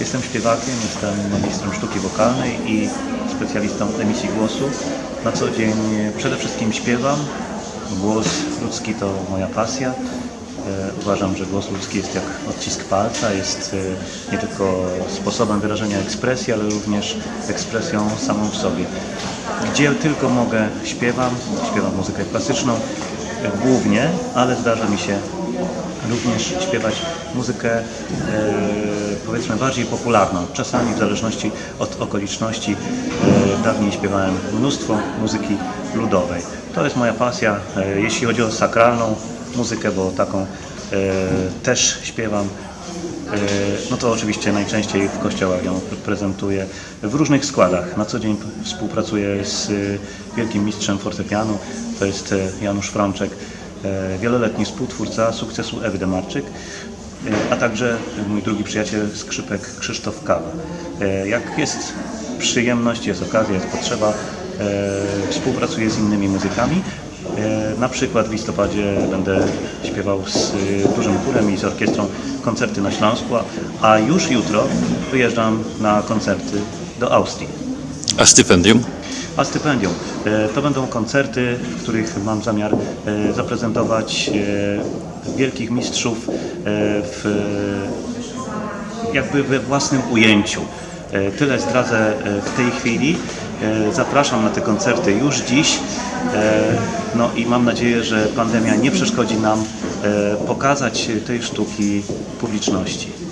Jestem śpiewakiem, jestem magistrem sztuki wokalnej i specjalistą emisji głosu. Na co dzień przede wszystkim śpiewam. Głos ludzki to moja pasja. E, Uważam, że głos ludzki jest jak odcisk palca, jest e, nie tylko sposobem wyrażenia ekspresji, ale również ekspresją samą w sobie. Gdzie tylko mogę śpiewam, śpiewam muzykę klasyczną e, głównie, ale zdarza mi się również śpiewać muzykę powiedzmy bardziej popularną. Czasami w zależności od okoliczności e, dawniej śpiewałem mnóstwo muzyki ludowej. To jest moja pasja, e, jeśli chodzi o sakralną muzykę, bo taką e, też śpiewam. No to oczywiście najczęściej w kościołach ją prezentuję w różnych składach. Na co dzień współpracuję z wielkim mistrzem fortepianu, to jest Janusz Frączek, wieloletni współtwórca sukcesu Ewy Demarczyk, a także mój drugi przyjaciel skrzypek Krzysztof Kawa. E, Jak jest przyjemność, jest okazja, jest potrzeba, e, współpracuję z innymi muzykami. E, Na przykład w listopadzie będę śpiewał z e, dużym chórem i z orkiestrą koncerty na Śląsku, a- już jutro wyjeżdżam na koncerty do Austrii. A stypendium? A stypendium e, to będą koncerty, w których mam zamiar e, zaprezentować e, wielkich mistrzów e, w, jakby we własnym ujęciu. E, Tyle zdradzę e, w tej chwili. Zapraszam na te koncerty już dziś. No i mam nadzieję, że pandemia nie przeszkodzi nam pokazać tej sztuki publiczności.